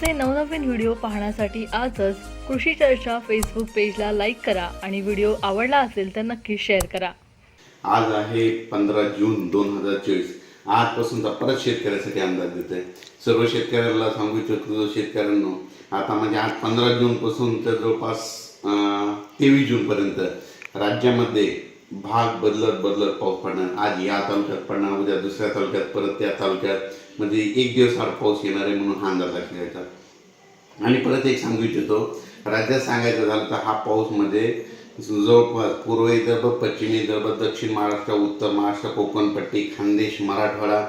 आमचे नवनवीन व्हिडिओ पाहण्यासाठी आजच कृषी चर्चा फेसबुक पेजला लाईक करा आणि व्हिडिओ आवडला असेल तर नक्की शेअर करा. आज आहे पंधरा जून दोन हजार चोवीस. आजपासूनचा परत शेतकऱ्यासाठी अंदाज देत आहे सर्व शेतकऱ्याला सांगू इच्छितो शेतकऱ्यांनो आता म्हणजे आज पंधरा जूनपासून तर जवळपास तेवीस जूनपर्यंत राज्यामध्ये भाग बदलत बदलत पाऊस पडणार. आज या तालुक्यात पडणार उद्या दुसऱ्या तालुक्यात परत त्या तालुक्यात. म्हणजे एक दिवस आड पाऊस येणार आहे म्हणून हा अंदाज घ्यायचा. आणि परत एक सांगू इच्छितो राज्यात सांगायचं झालं तर हा पाऊस म्हणजे जवळपास पूर्व विदर्भ पश्चिम विदर्भ दक्षिण महाराष्ट्र उत्तर महाराष्ट्र कोकणपट्टी खानदेश मराठवाडा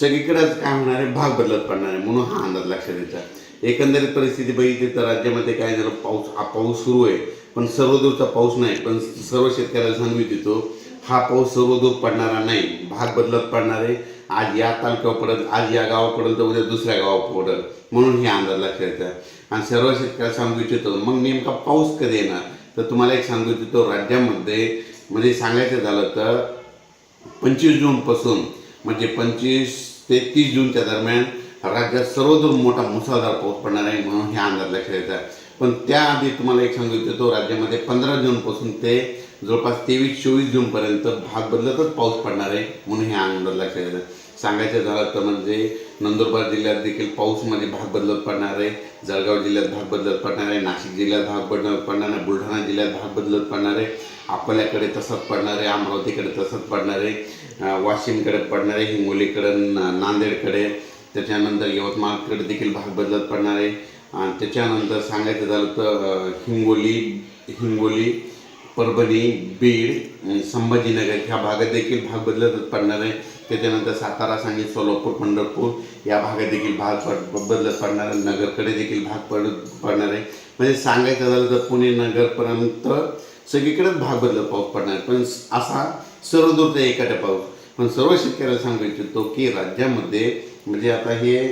सगळीकडेच काय होणार आहे? भाग बदलत पडणार आहे म्हणून हा अंदाज लक्षात येतात एकंदरीत परिस्थिती बघितली तर राज्यामध्ये काय झालं पाऊस हा पाऊस सुरू आहे पण सर्व सर्वदूरचा पाऊस नाही पण सर्व शेतकऱ्याला सांगू इच्छितो हा पाऊस सर्वदूर पडणारा नाही. भाग बदलत पडणार. आहे आज या तालुक्यावर पडत आज या गावापर्यंत तर उद्या दुसऱ्या गावावर पडेल म्हणून हे अंदाज लक्षात द्यायचा आणि सर्व शेतकऱ्याला सांगू इच्छितो मग नेमका पाऊस कधी येणार? तर तुम्हाला एक सांगू इच्छितो राज्यामध्ये म्हणजे सांगायचं झालं तर पंचवीस जूनपासून म्हणजे पंचवीस ते तीस जूनच्या दरम्यान राज्यात सर्वदूर मोठा मुसळधार पाऊस पडणार आहे म्हणून हे अंदाज लक्षात येतात पण त्याआधी तुम्हाला एक सांगू इच्छितो राज्यामध्ये पंधरा जूनपासून ते जवळपास तेवीस चोवीस जूनपर्यंत भाग बदलतच पाऊस पडणार आहे म्हणून हे अंदाज लक्षात येतं सांगायचं झालं तर म्हणजे नंदुरबार जिल्ह्यात देखील पाऊसमध्ये भाग बदलत पडणार आहे जळगाव जिल्ह्यात भाग बदलत पडणार आहे नाशिक जिल्ह्यात भाग बदलत पडणार आहे बुलढाणा जिल्ह्यात भाग बदलत पडणार आहे अकोल्याकडे तसंच पडणार आहे अमरावतीकडे तसंच पडणार आहे वाशिमकडे पडणार आहे हिंगोलीकडे ना- नांदेडकडे त्याच्यानंतर यवतमाळकडे देखील भाग बदलत पडणार आहे. आणि त्याच्यानंतर सांगायचं झालं तर हिंगोली हिंगोली परभणी बीड संभाजीनगर ह्या भागात देखील भाग बदलत पडणार आहे. त्याच्यानंतर सातारा सांगली सोलापूर पंढरपूर या भागात देखील भाग पड बदलत पडणार आहे. नगरकडे देखील भाग पड पडणार आहे. म्हणजे सांगायचं झालं तर पुणे नगरपर्यंत सगळीकडेच भाग बदलत पाऊस पडणार आहे. पण असा सर्वदूरचा एका पाऊस. पण सर्व शेतकऱ्याला सांगू इच्छितो की राज्यामध्ये म्हणजे आता हे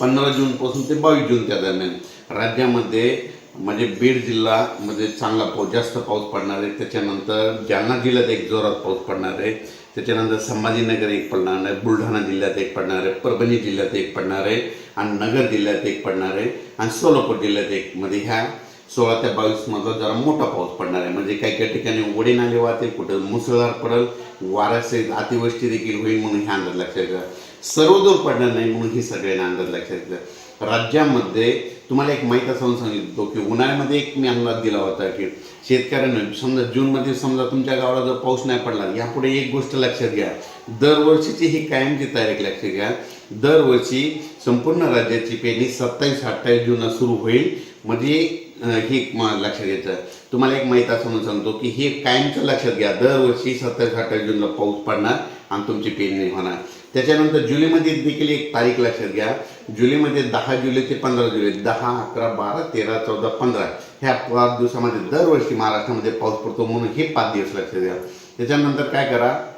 पंधरा जूनपासून ते बावीस जूनच्या दरम्यान राज्यामध्ये म्हणजे बीड जिल्हामध्ये चांगला पाऊस जास्त पाऊस पडणार आहे. त्याच्यानंतर जालना जिल्ह्यात एक जोरात पाऊस पडणार आहे. त्याच्यानंतर संभाजीनगर एक पडणार आहे. बुलढाणा जिल्ह्यात एक पडणार आहे. परभणी जिल्ह्यात एक पडणार आहे. आणि नगर जिल्ह्यात एक पडणार आहे. आणि सोलापूर जिल्ह्यात एक मध्ये ह्या सोळा ते बावीसमधला जरा मोठा पाऊस पडणार आहे. म्हणजे काही काही ठिकाणी ओढे नाले वाहतील कुठं मुसळधार पडेल वाऱ्यासहित अतिवृष्टी देखील होईल म्हणून हे अंदाज लक्षात घ्या सर्वदूर पडणार नाही म्हणून ही सगळ्यांना अंदाज लक्षात घ्या राज्यामध्ये तुम्हाला एक माहीत असं सांगितलं की उन्हाळ्यामध्ये एक मी अंदाज दिला होता की शेतकऱ्यांना समजा जूनमध्ये समजा तुमच्या गावाला जर पाऊस नाही पडला यापुढे एक गोष्ट लक्षात घ्या. दरवर्षीची ही कायमची तारीख लक्षात घ्या. दरवर्षी संपूर्ण राज्याची पेरणी सत्तावीस अठ्ठावीस जूनला सुरू होईल. म्हणजे हे लक्षात घ्यायचं. तुम्हाला एक माहीत असं म्हणून सांगतो की हे कायमचं लक्षात घ्या. दरवर्षी सत्तावीस अठ्ठावीस जूनला पाऊस पडणार आणि तुमची पेरणी होणार. त्याच्यानंतर जुलैमध्ये देखील एक तारीख लक्षात घ्या. जुलैमध्ये दहा जुलै ते पंधरा जुलै दहा अकरा बारा तेरा चौदा पंधरा. ह्या पाच दिवसामध्ये दरवर्षी महाराष्ट्रामध्ये पाऊस पडतो म्हणून हे पाच दिवस लक्षात घ्या. त्याच्यानंतर काय करा?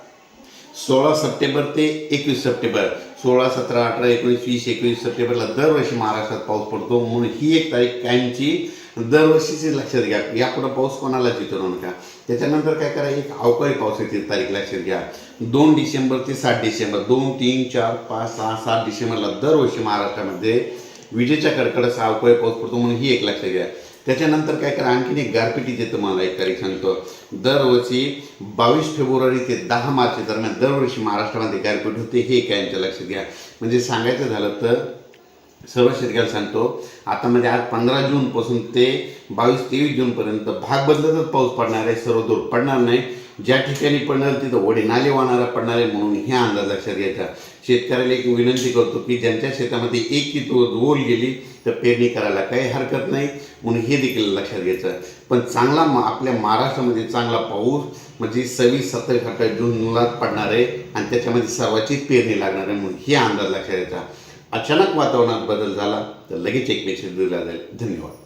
सोळा सप्टेंबर ते एकवीस सप्टेंबर. सोळा सतरा अठरा एकोणीस वीस एकवीस सप्टेंबरला दरवर्षी महाराष्ट्रात पाऊस पडतो. म्हणून ही एक तारीख कायमची दरवर्षीची लक्षात घ्या. यापुढं पाऊस कोणालाच विचारू नका त्याच्यानंतर काय करा एक अवकाळी पावसाची तारीख लक्षात घ्या. दोन डिसेंबर ते सात डिसेंबर. दोन तीन चार पाच सहा सात डिसेंबरला दरवर्षी महाराष्ट्रामध्ये विजेच्या कडकडाचा अवकाळी पाऊस पडतो. म्हणून ही एक लक्षात घ्या. त्याच्यानंतर काय करा आणखीन एक गारपिटी देतो तुम्हाला एक तारीख सांगतो. दरवर्षी बावीस फेब्रुवारी ते दहा मार्च दरम्यान दरवर्षी महाराष्ट्रामध्ये गारपीट होते हे कायमच्या लक्षात घ्या. म्हणजे सांगायचं झालं तर सर्व शेतकऱ्याला सांगतो आता म्हणजे आज पंधरा जूनपासून ते बावीस तेवीस जूनपर्यंत भाग बदलतच पाऊस पडणार आहे सर्वदूर पडणार नाही. ज्या ठिकाणी पडणार तिथं ओढे नाले वाहणारा पडणार आहे म्हणून ह्या अंदाज लक्षात घ्यायचा शेतकऱ्याला एक विनंती करतो की ज्यांच्या शेतामध्ये एक की तो ओल गेली तर पेरणी करायला काही हरकत नाही. म्हणून हे देखील लक्षात घ्यायचं पण चांगला मा- आपल्या महाराष्ट्रामध्ये चांगला पाऊस म्हणजे सव्वीस सत्तावीस अठ्ठावीस जूनलाच पडणार आहे आणि त्याच्यामध्ये सर्वाची पेरणी लागणार आहे म्हणून हे अंदाज लक्षात घ्यायचा अचानक वातावरणात बदल झाला तर लगेच एक मेसेज दिला जाईल. धन्यवाद.